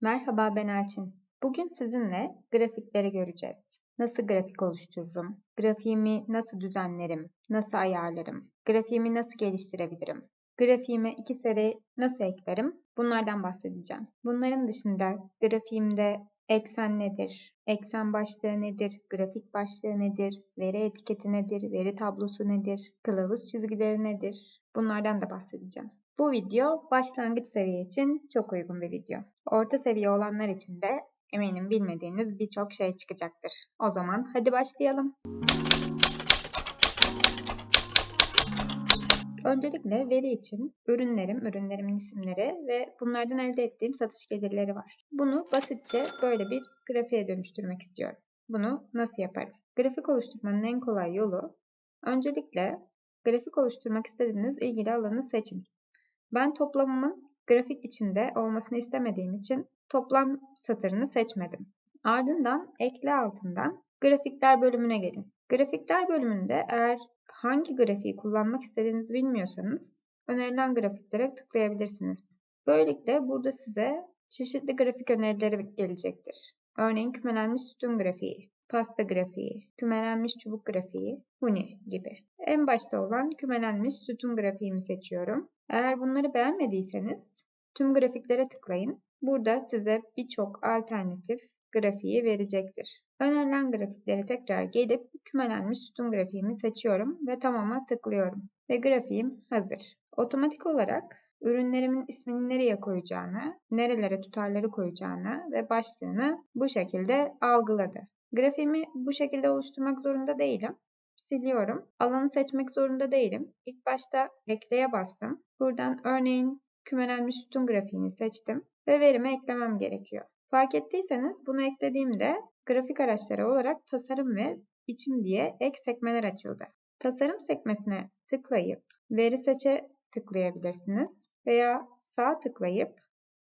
Merhaba ben Elçin. Bugün sizinle grafikleri göreceğiz. Nasıl grafik oluştururum? Grafiğimi nasıl düzenlerim? Nasıl ayarlarım? Grafiğimi nasıl geliştirebilirim? Grafiğime iki seri nasıl eklerim? Bunlardan bahsedeceğim. Bunların dışında grafiğimde eksen nedir? Eksen başlığı nedir? Grafik başlığı nedir? Veri etiketi nedir? Veri tablosu nedir? Kılavuz çizgileri nedir? Bunlardan da bahsedeceğim. Bu video başlangıç seviye için çok uygun bir video. Orta seviye olanlar için de eminim bilmediğiniz birçok şey çıkacaktır. O zaman hadi başlayalım. Öncelikle veri için ürünlerim, ürünlerimin isimleri ve bunlardan elde ettiğim satış gelirleri var. Bunu basitçe böyle bir grafiğe dönüştürmek istiyorum. Bunu nasıl yaparım? Grafik oluşturmanın en kolay yolu öncelikle grafik oluşturmak istediğiniz ilgili alanı seçin. Ben toplamımın grafik içinde olmasını istemediğim için toplam satırını seçmedim. Ardından ekle altından grafikler bölümüne gelin. Grafikler bölümünde eğer hangi grafiği kullanmak istediğinizi bilmiyorsanız önerilen grafiklere tıklayabilirsiniz. Böylelikle burada size çeşitli grafik önerileri gelecektir. Örneğin kümelenmiş sütun grafiği, pasta grafiği, kümelenmiş çubuk grafiği, huni gibi. En başta olan kümelenmiş sütun grafiğimi seçiyorum. Eğer bunları beğenmediyseniz tüm grafiklere tıklayın. Burada size birçok alternatif grafiği verecektir. Önerilen grafiklere tekrar gelip kümelenmiş sütun grafiğimi seçiyorum ve tamama tıklıyorum. Ve grafiğim hazır. Otomatik olarak ürünlerimin ismini nereye koyacağını, nerelere tutarları koyacağını ve başlığını bu şekilde algıladı. Grafiğimi bu şekilde oluşturmak zorunda değilim. Siliyorum. Alanı seçmek zorunda değilim. İlk başta ekleye bastım. Buradan örneğin kümelenmiş sütun grafiğini seçtim ve verime eklemem gerekiyor. Fark ettiyseniz bunu eklediğimde grafik araçları olarak tasarım ve biçim diye ek sekmeler açıldı. Tasarım sekmesine tıklayıp veri seçe tıklayabilirsiniz veya sağ tıklayıp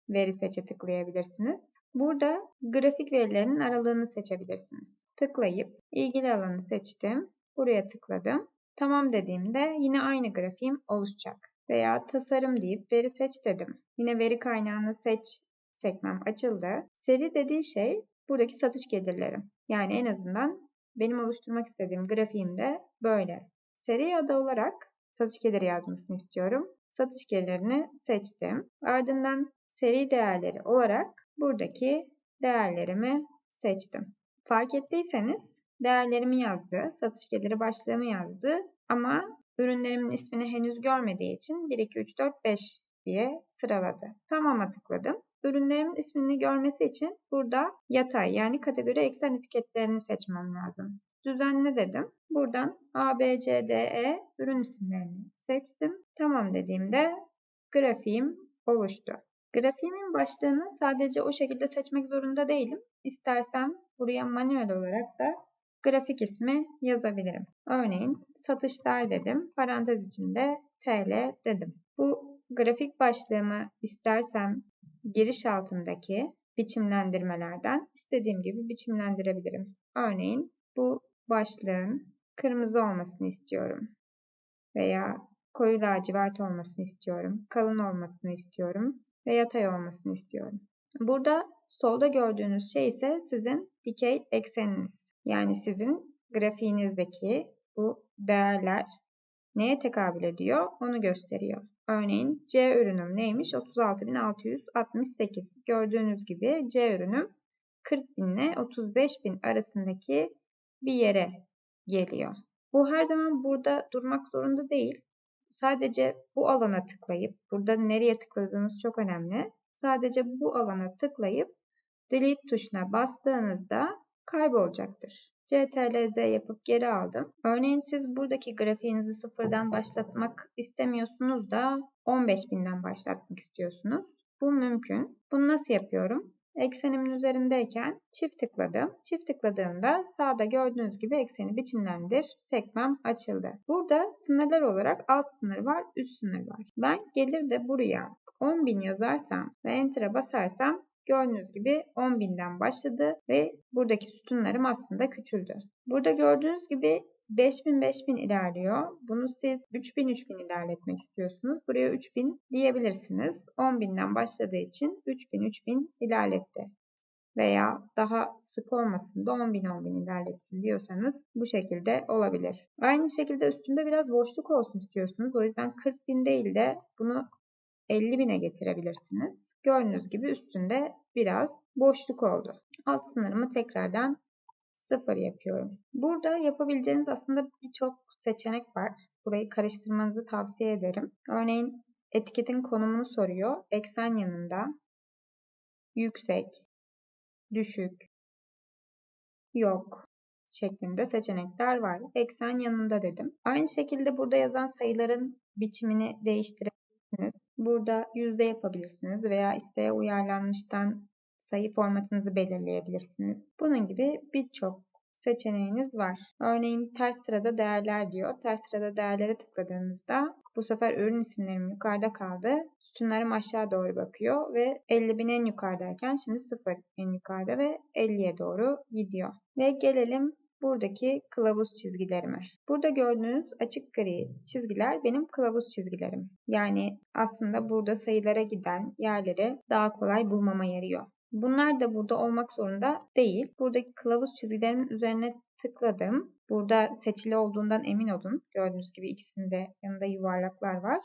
veri seçe tıklayabilirsiniz. Burada grafik verilerinin aralığını seçebilirsiniz. Tıklayıp ilgili alanı seçtim. Buraya tıkladım. Tamam dediğimde yine aynı grafiğim oluşacak. Veya tasarım deyip veri seç dedim. Yine veri kaynağını seç sekmem açıldı. Seri dediği şey buradaki satış gelirlerim. Yani en azından benim oluşturmak istediğim grafiğimde böyle. Seri adı olarak satış geliri yazmasını istiyorum. Satış gelirini seçtim. Ardından seri değerleri olarak buradaki değerlerimi seçtim. Fark ettiyseniz değerlerimi yazdı, satış geliri başlığımı yazdı ama ürünlerimin ismini henüz görmediği için 1, 2, 3, 4, 5 diye sıraladı. Tamam'a tıkladım. Ürünlerimin ismini görmesi için burada yatay yani kategori eksen etiketlerini seçmem lazım. Düzenle dedim. Buradan A, B, C, D, E ürün isimlerini seçtim. Tamam dediğimde grafiğim oluştu. Grafiğimin başlığını sadece o şekilde seçmek zorunda değilim. İstersem buraya manuel olarak da grafik ismi yazabilirim. Örneğin satışlar dedim. Parantez içinde TL dedim. Bu grafik başlığımı istersem giriş altındaki biçimlendirmelerden istediğim gibi biçimlendirebilirim. Örneğin bu başlığın kırmızı olmasını istiyorum. Veya koyu lacivert olmasını istiyorum. Kalın olmasını istiyorum. Ve yatay olmasını istiyorum. Burada solda gördüğünüz şey ise sizin dikey ekseniniz. Yani sizin grafiğinizdeki bu değerler neye tekabül ediyor onu gösteriyor. Örneğin C ürünüm neymiş? 36.668. Gördüğünüz gibi C ürünüm 40.000 ile 35.000 arasındaki bir yere geliyor. Bu her zaman burada durmak zorunda değil. Sadece bu alana tıklayıp, burada nereye tıkladığınız çok önemli. Sadece bu alana tıklayıp delete tuşuna bastığınızda kaybolacaktır. CTRL-Z yapıp geri aldım. Örneğin siz buradaki grafiğinizi sıfırdan başlatmak istemiyorsunuz da 15.000'den başlatmak istiyorsunuz. Bu mümkün. Bunu nasıl yapıyorum? Eksenimin üzerindeyken çift tıkladım. Çift tıkladığımda sağda gördüğünüz gibi ekseni biçimlendir sekmem açıldı. Burada sınırlar olarak alt sınır var, üst sınır var. Ben gelir de buraya 10.000 yazarsam ve Enter'a basarsam Gördüğünüz gibi 10.000'den başladı ve buradaki sütunlarım aslında küçüldü. Burada gördüğünüz gibi 5000 5000 ilerliyor. Bunu siz 3000 3000 ilerletmek istiyorsunuz. Buraya 3000 diyebilirsiniz. 10.000'den başladığı için 3000 3000 ilerletti. Veya daha sık olmasın da 10.000 10.000 ilerletsin diyorsanız bu şekilde olabilir. Aynı şekilde üstünde biraz boşluk olsun istiyorsunuz. O yüzden 40.000 değil de bunu 50 bine getirebilirsiniz. Gördüğünüz gibi üstünde biraz boşluk oldu. Alt sınırımı tekrardan 0 yapıyorum. Burada yapabileceğiniz aslında birçok seçenek var. Burayı karıştırmanızı tavsiye ederim. Örneğin etiketin konumunu soruyor. Eksen yanında yüksek, düşük, yok şeklinde seçenekler var. Eksen yanında dedim. Aynı şekilde burada yazan sayıların biçimini değiştirebilirsiniz. Burada yüzde yapabilirsiniz veya isteğe uyarlanmıştan sayı formatınızı belirleyebilirsiniz. Bunun gibi birçok seçeneğiniz var. Örneğin ters sırada değerler diyor. Ters sırada değerlere tıkladığınızda bu sefer ürün isimlerim yukarıda kaldı. Sütunlarım aşağı doğru bakıyor ve 50 bin en yukarıdayken şimdi 0 en yukarıda ve 50'ye doğru gidiyor. Ve gelelim buradaki kılavuz çizgilerime. Burada gördüğünüz açık gri çizgiler benim kılavuz çizgilerim. Yani aslında burada sayılara giden yerleri daha kolay bulmama yarıyor. Bunlar da burada olmak zorunda değil. Buradaki kılavuz çizgilerinin üzerine tıkladım. Burada seçili olduğundan emin olun. Gördüğünüz gibi ikisinde yanında yuvarlaklar var.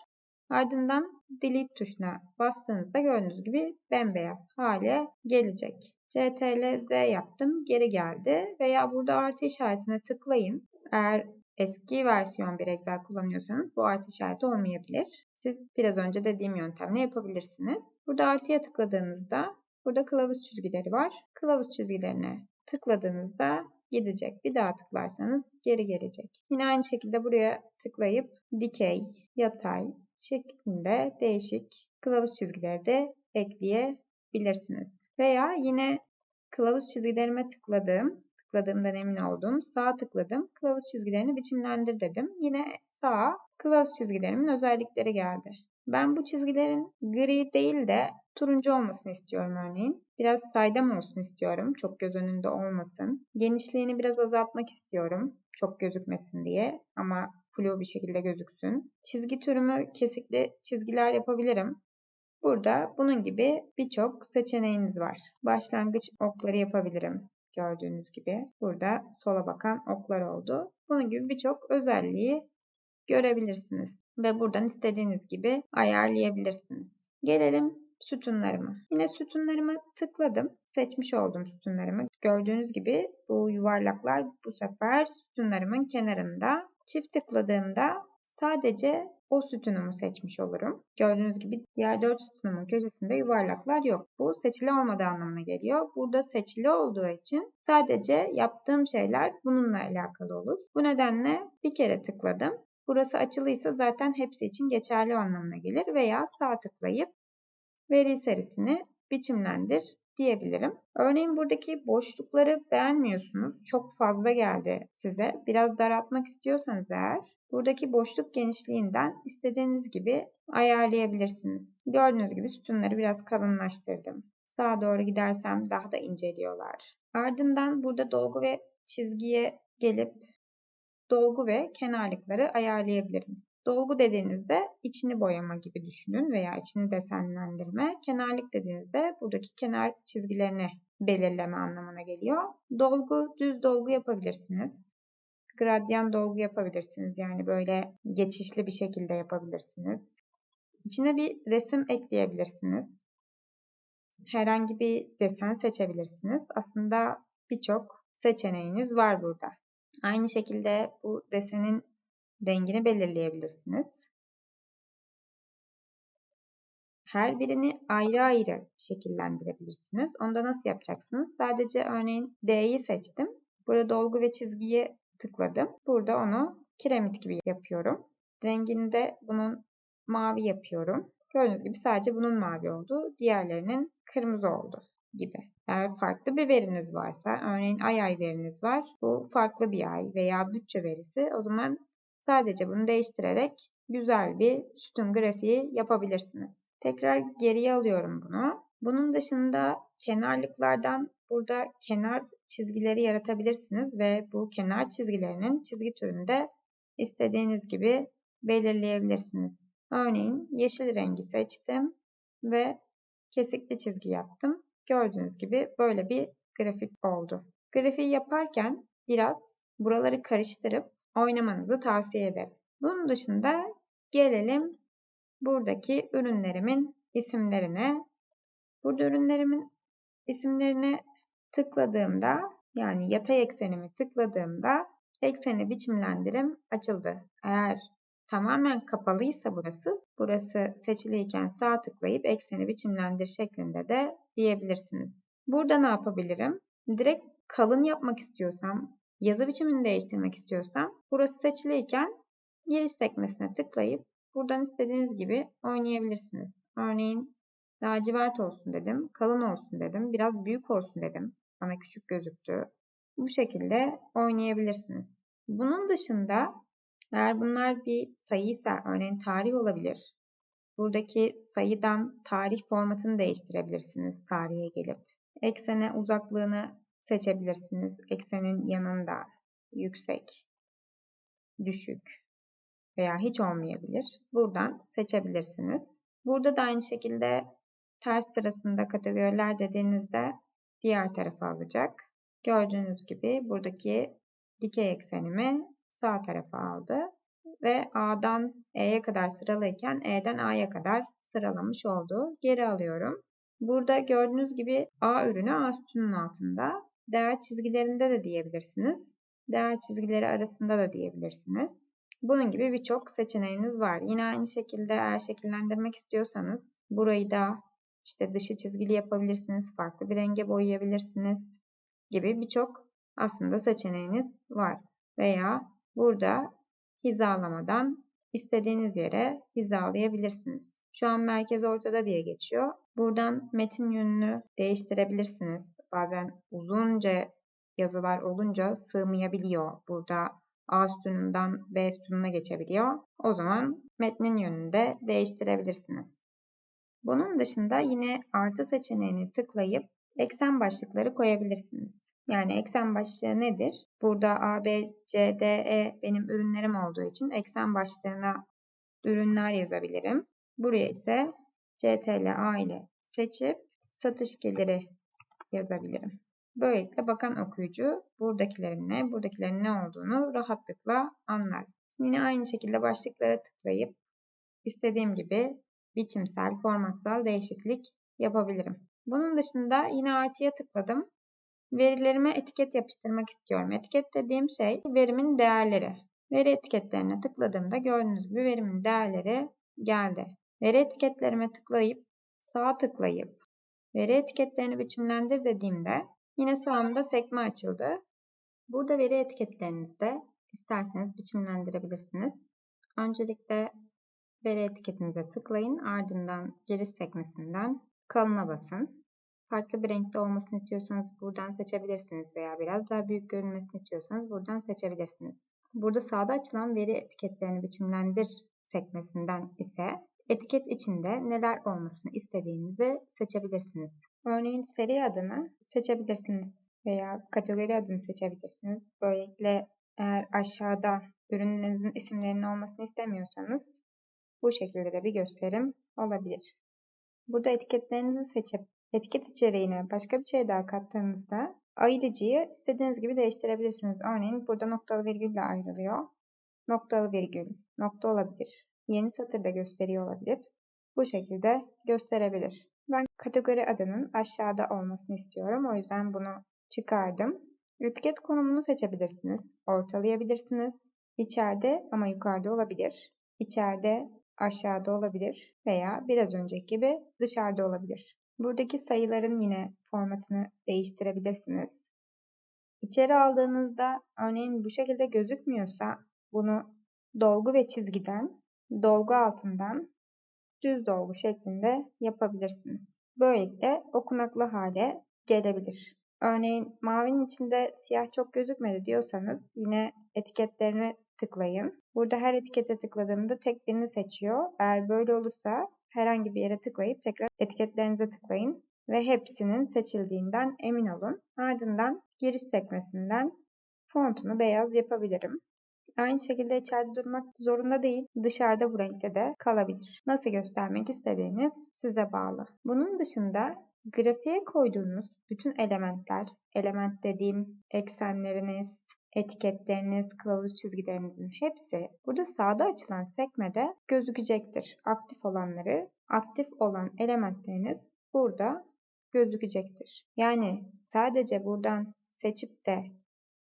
Ardından delete tuşuna bastığınızda gördüğünüz gibi bembeyaz hale gelecek. CTRL Z yaptım. Geri geldi. Veya burada artı işaretine tıklayın. Eğer eski versiyon bir Excel kullanıyorsanız bu artı işareti olmayabilir. Siz biraz önce dediğim yöntemle yapabilirsiniz. Burada artıya tıkladığınızda burada kılavuz çizgileri var. Kılavuz çizgilerine tıkladığınızda gidecek. Bir daha tıklarsanız geri gelecek. Yine aynı şekilde buraya tıklayıp dikey, yatay şeklinde değişik kılavuz çizgileri de ekleyebilirsiniz. Veya yine kılavuz çizgilerime tıkladım. Tıkladığımdan emin oldum. Sağa tıkladım. Kılavuz çizgilerini biçimlendir dedim. Yine sağa kılavuz çizgilerimin özellikleri geldi. Ben bu çizgilerin gri değil de turuncu olmasını istiyorum örneğin. Biraz saydam olsun istiyorum. Çok göz önünde olmasın. Genişliğini biraz azaltmak istiyorum. Çok gözükmesin diye ama flu bir şekilde gözüksün. Çizgi türümü kesikli çizgiler yapabilirim. Burada bunun gibi birçok seçeneğiniz var. Başlangıç okları yapabilirim. Gördüğünüz gibi burada sola bakan oklar oldu. Bunun gibi birçok özelliği görebilirsiniz. Ve buradan istediğiniz gibi ayarlayabilirsiniz. Gelelim sütunlarıma. Yine sütunlarıma tıkladım. Seçmiş oldum sütunlarımı. Gördüğünüz gibi bu yuvarlaklar bu sefer sütunlarımın kenarında. Çift tıkladığımda sadece o sütunumu seçmiş olurum. Gördüğünüz gibi diğer dört sütunumun köşesinde yuvarlaklar yok. Bu seçili olmadığı anlamına geliyor. Burada seçili olduğu için sadece yaptığım şeyler bununla alakalı olur. Bu nedenle bir kere tıkladım. Burası açılıysa zaten hepsi için geçerli anlamına gelir veya sağ tıklayıp veri serisini biçimlendir diyebilirim. Örneğin buradaki boşlukları beğenmiyorsunuz. Çok fazla geldi size. Biraz daraltmak istiyorsanız eğer buradaki boşluk genişliğinden istediğiniz gibi ayarlayabilirsiniz. Gördüğünüz gibi sütunları biraz kalınlaştırdım. Sağa doğru gidersem daha da inceliyorlar. Ardından burada dolgu ve çizgiye gelip dolgu ve kenarlıkları ayarlayabilirim. Dolgu dediğinizde içini boyama gibi düşünün veya içini desenlendirme. Kenarlık dediğinizde buradaki kenar çizgilerini belirleme anlamına geliyor. Dolgu, düz dolgu yapabilirsiniz. Gradyan dolgu yapabilirsiniz. Yani böyle geçişli bir şekilde yapabilirsiniz. İçine bir resim ekleyebilirsiniz. Herhangi bir desen seçebilirsiniz. Aslında birçok seçeneğiniz var burada. Aynı şekilde bu desenin rengini belirleyebilirsiniz. Her birini ayrı ayrı şekillendirebilirsiniz. Onda nasıl yapacaksınız? Sadece örneğin D'yi seçtim. Burada dolgu ve çizgiyi tıkladım. Burada onu kiremit gibi yapıyorum. Rengini de bunun mavi yapıyorum. Gördüğünüz gibi sadece bunun mavi oldu. Diğerlerinin kırmızı oldu gibi. Eğer farklı bir veriniz varsa, örneğin ay ay veriniz var. Bu farklı bir ay veya bütçe verisi. O zaman sadece bunu değiştirerek güzel bir sütun grafiği yapabilirsiniz. Tekrar geriye alıyorum bunu. Bunun dışında kenarlıklardan burada kenar çizgileri yaratabilirsiniz ve bu kenar çizgilerinin çizgi türünü de istediğiniz gibi belirleyebilirsiniz. Örneğin yeşil rengi seçtim ve kesikli çizgi yaptım. Gördüğünüz gibi böyle bir grafik oldu. Grafiği yaparken biraz buraları karıştırıp oynamanızı tavsiye ederim. Bunun dışında gelelim buradaki ürünlerimin isimlerine. Burada ürünlerimin isimlerine tıkladığımda yani yatay eksenimi tıkladığımda ekseni biçimlendirim açıldı. Eğer tamamen kapalıysa burası, burası seçiliyken sağ tıklayıp ekseni biçimlendir şeklinde de diyebilirsiniz. Burada ne yapabilirim? Direkt kalın yapmak istiyorsam, yazı biçimini değiştirmek istiyorsam burası seçiliyken giriş sekmesine tıklayıp buradan istediğiniz gibi oynayabilirsiniz. Örneğin lacivert olsun dedim, kalın olsun dedim, biraz büyük olsun dedim. Bana küçük gözüktü. Bu şekilde oynayabilirsiniz. Bunun dışında eğer bunlar bir sayıysa örneğin tarih olabilir. Buradaki sayıdan tarih formatını değiştirebilirsiniz tarihe gelip. Eksene uzaklığını seçebilirsiniz. Eksenin yanında yüksek, düşük veya hiç olmayabilir. Buradan seçebilirsiniz. Burada da aynı şekilde ters sırasında kategoriler dediğinizde diğer tarafa alacak. Gördüğünüz gibi buradaki dikey eksenimi sağ tarafa aldı ve A'dan E'ye kadar sıralayken E'den A'ya kadar sıralamış oldu. Geri alıyorum. Burada gördüğünüz gibi A ürünü A sütunun altında. Değer çizgilerinde de diyebilirsiniz. Değer çizgileri arasında da diyebilirsiniz. Bunun gibi birçok seçeneğiniz var. Yine aynı şekilde eğer şekillendirmek istiyorsanız burayı da işte dışı çizgili yapabilirsiniz. Farklı bir renge boyayabilirsiniz gibi birçok aslında seçeneğiniz var. Veya burada hizalamadan istediğiniz yere hizalayabilirsiniz. Şu an merkez ortada diye geçiyor. Buradan metin yönünü değiştirebilirsiniz. Bazen uzunca yazılar olunca sığmayabiliyor. Burada A sütunundan B sütununa geçebiliyor. O zaman metnin yönünü de değiştirebilirsiniz. Bunun dışında yine artı seçeneğini tıklayıp eksen başlıkları koyabilirsiniz. Yani eksen başlığı nedir? Burada A, B, C, D, E benim ürünlerim olduğu için eksen başlığına ürünler yazabilirim. Buraya ise CTRL A ile seçip satış geliri yazabilirim. Böylelikle bakan okuyucu buradakilerin ne, buradakilerin ne olduğunu rahatlıkla anlar. Yine aynı şekilde başlıklara tıklayıp istediğim gibi biçimsel, formatsal değişiklik yapabilirim. Bunun dışında yine artıya tıkladım. Verilerime etiket yapıştırmak istiyorum. Etiket dediğim şey verimin değerleri. Veri etiketlerine tıkladığımda gördüğünüz gibi verimin değerleri geldi. Veri etiketlerime tıklayıp sağa tıklayıp veri etiketlerini biçimlendir dediğimde yine sağımda sekme açıldı. Burada veri etiketlerinizde isterseniz biçimlendirebilirsiniz. Öncelikle veri etiketinize tıklayın. Ardından giriş sekmesinden kalına basın. Farklı bir renkte olmasını istiyorsanız buradan seçebilirsiniz veya biraz daha büyük görünmesini istiyorsanız buradan seçebilirsiniz. Burada sağda açılan veri etiketlerini biçimlendir sekmesinden ise etiket içinde neler olmasını istediğinizi seçebilirsiniz. Örneğin seri adını seçebilirsiniz veya kategori adını seçebilirsiniz. Böylelikle eğer aşağıda ürünlerinizin isimlerinin olmasını istemiyorsanız bu şekilde de bir gösterim olabilir. Burada etiketlerinizi seçip etiket içeriğine başka bir şey daha kattığınızda ayırıcıyı istediğiniz gibi değiştirebilirsiniz. Örneğin burada noktalı virgülle ayrılıyor. Noktalı virgül, nokta olabilir. Yeni satırda gösteriyor olabilir. Bu şekilde gösterebilir. Ben kategori adının aşağıda olmasını istiyorum. O yüzden bunu çıkardım. Etiket konumunu seçebilirsiniz. Ortalayabilirsiniz. İçeride ama yukarıda olabilir. İçeride aşağıda olabilir veya biraz önceki gibi dışarıda olabilir. Buradaki sayıların yine formatını değiştirebilirsiniz. İçeri aldığınızda örneğin bu şekilde gözükmüyorsa bunu dolgu ve çizgiden, dolgu altından düz dolgu şeklinde yapabilirsiniz. Böylelikle okunaklı hale gelebilir. Örneğin mavinin içinde siyah çok gözükmedi diyorsanız yine etiketlerine tıklayın. Burada her etikete tıkladığımda tek birini seçiyor. Eğer böyle olursa herhangi bir yere tıklayıp tekrar etiketlerinize tıklayın. ve hepsinin seçildiğinden emin olun. Ardından giriş sekmesinden fontunu beyaz yapabilirim. Aynı şekilde içeride durmak zorunda değil, dışarıda bu renkte de kalabilir. Nasıl göstermek istediğiniz size bağlı. Bunun dışında grafiğe koyduğunuz bütün elementler, element dediğim eksenleriniz, etiketleriniz, kılavuz çizgilerinizin hepsi burada sağda açılan sekmede gözükecektir. Aktif olanları, aktif olan elementleriniz burada gözükecektir. Yani sadece buradan seçip de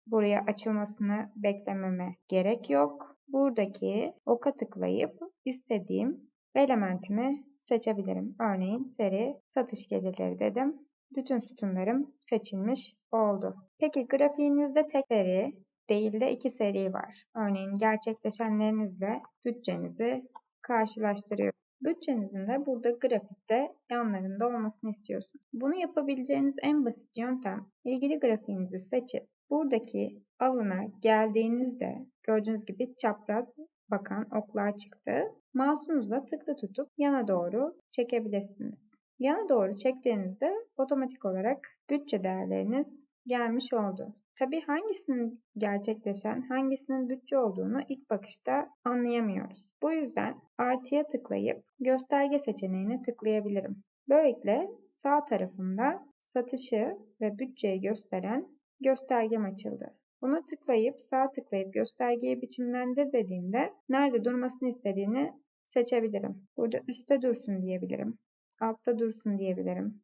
buraya açılmasını beklememe gerek yok. Buradaki oka tıklayıp istediğim elementimi seçebilirim. Örneğin seri satış gelirleri dedim. Bütün sütunlarım seçilmiş oldu. Peki grafiğinizde tek seri değil de iki seri var. Örneğin gerçekleşenlerinizle bütçenizi karşılaştırıyorum. Bütçenizin de burada grafikte yanlarında olmasını istiyorsunuz. Bunu yapabileceğiniz en basit yöntem ilgili grafiğinizi seçip buradaki alana geldiğinizde gördüğünüz gibi çapraz bakan oklar çıktı. Mouse'unuzla tıkla tutup yana doğru çekebilirsiniz. Yana doğru çektiğinizde otomatik olarak bütçe değerleriniz gelmiş oldu. Tabi hangisinin gerçekleşen, hangisinin bütçe olduğunu ilk bakışta anlayamıyoruz. Bu yüzden artıya tıklayıp gösterge seçeneğine tıklayabilirim. Böylelikle sağ tarafımda satışı ve bütçeyi gösteren göstergem açıldı. Buna tıklayıp sağ tıklayıp göstergeyi biçimlendir dediğimde nerede durmasını istediğini seçebilirim. Burada üstte dursun diyebilirim. Altta dursun diyebilirim.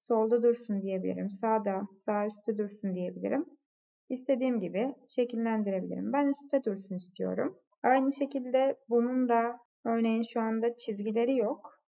Solda dursun diyebilirim. Sağda, sağ üstte dursun diyebilirim. İstediğim gibi şekillendirebilirim. Ben üstte dursun istiyorum. Aynı şekilde bunun da örneğin şu anda çizgileri yok.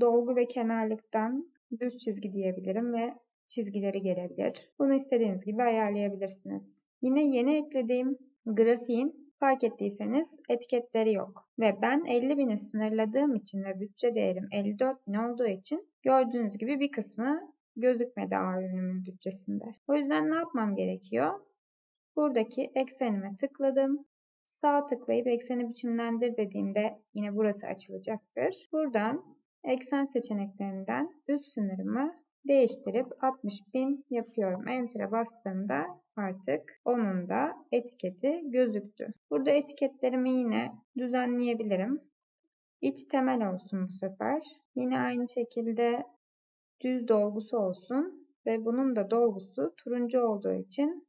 Dolgu ve kenarlıktan düz çizgi diyebilirim ve çizgileri gelebilir. Bunu istediğiniz gibi ayarlayabilirsiniz. Yine yeni eklediğim grafiğin fark ettiyseniz etiketleri yok. Ve ben 50 bine sınırladığım için ve bütçe değerim 54 bin olduğu için gördüğünüz gibi bir kısmı gözükmedi A ürünümün bütçesinde. O yüzden ne yapmam gerekiyor? Buradaki eksenime tıkladım. Sağ tıklayıp ekseni biçimlendir dediğimde yine burası açılacaktır. Buradan eksen seçeneklerinden üst sınırımı değiştirip 60.000 yapıyorum. Enter'a bastığımda artık onun da etiketi gözüktü. Burada etiketlerimi yine düzenleyebilirim. İç temel olsun bu sefer. Yine aynı şekilde düz dolgusu olsun ve bunun da dolgusu turuncu olduğu için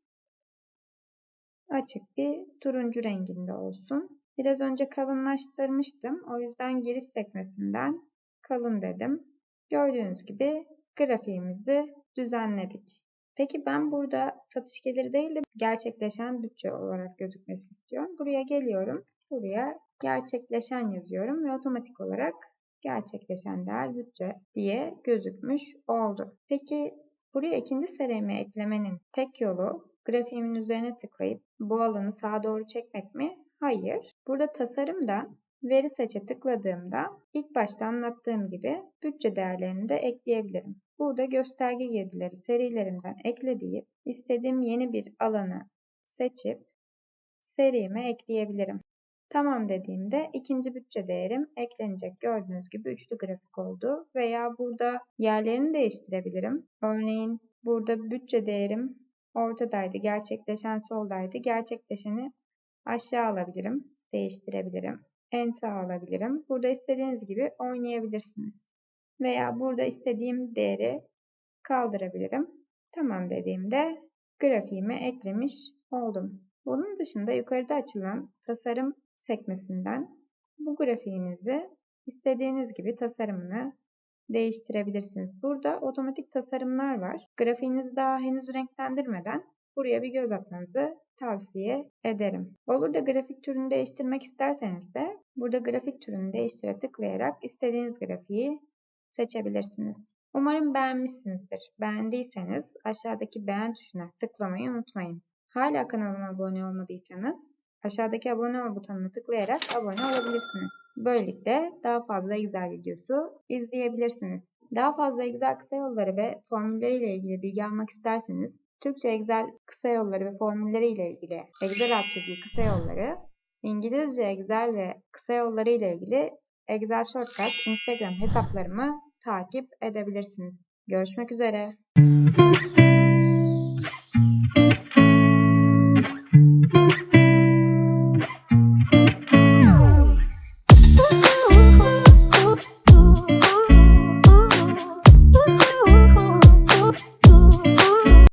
açık bir turuncu renginde olsun. Biraz önce kalınlaştırmıştım. O yüzden giriş sekmesinden kalın dedim. Gördüğünüz gibi grafiğimizi düzenledik. Peki ben burada satış geliri değil de gerçekleşen bütçe olarak gözükmesi istiyorum. Buraya geliyorum. Buraya gerçekleşen yazıyorum ve otomatik olarak gerçekleşen değer bütçe diye gözükmüş oldu. Peki buraya ikinci serimi eklemenin tek yolu grafiğimin üzerine tıklayıp bu alanı sağa doğru çekmek mi? Hayır. Burada tasarımda veri seçe tıkladığımda ilk başta anlattığım gibi bütçe değerlerini de ekleyebilirim. Burada gösterge girdileri serilerinden ekle deyip istediğim yeni bir alanı seçip serime ekleyebilirim. Tamam dediğimde ikinci bütçe değerim eklenecek. Gördüğünüz gibi üçlü grafik oldu. Veya burada yerlerini değiştirebilirim. Örneğin burada bütçe değerim ortadaydı. Gerçekleşen soldaydı. Gerçekleşeni aşağı alabilirim. Değiştirebilirim. En sağ alabilirim. Burada istediğiniz gibi oynayabilirsiniz. Veya burada istediğim değeri kaldırabilirim. Tamam dediğimde grafiğime eklemiş oldum. Bunun dışında yukarıda açılan tasarım sekmesinden bu grafiğinizi istediğiniz gibi tasarımını değiştirebilirsiniz. Burada otomatik tasarımlar var. Grafiğinizi daha henüz renklendirmeden buraya bir göz atmanızı tavsiye ederim. Olur da grafik türünü değiştirmek isterseniz de burada grafik türünü değiştire tıklayarak istediğiniz grafiği seçebilirsiniz. Umarım beğenmişsinizdir. Beğendiyseniz aşağıdaki beğen tuşuna tıklamayı unutmayın. Hala kanalıma abone olmadıysanız aşağıdaki abone ol butonuna tıklayarak abone olabilirsiniz. Böylelikle daha fazla Excel videosu izleyebilirsiniz. Daha fazla Excel kısa yolları ve formülleri ile ilgili bilgi almak isterseniz Türkçe Excel kısa yolları ve formülleri ile ilgili Excel alt çizgi kısa yolları, İngilizce Excel ve kısa yolları ile ilgili Excel Shortcut Instagram hesaplarımı takip edebilirsiniz. Görüşmek üzere.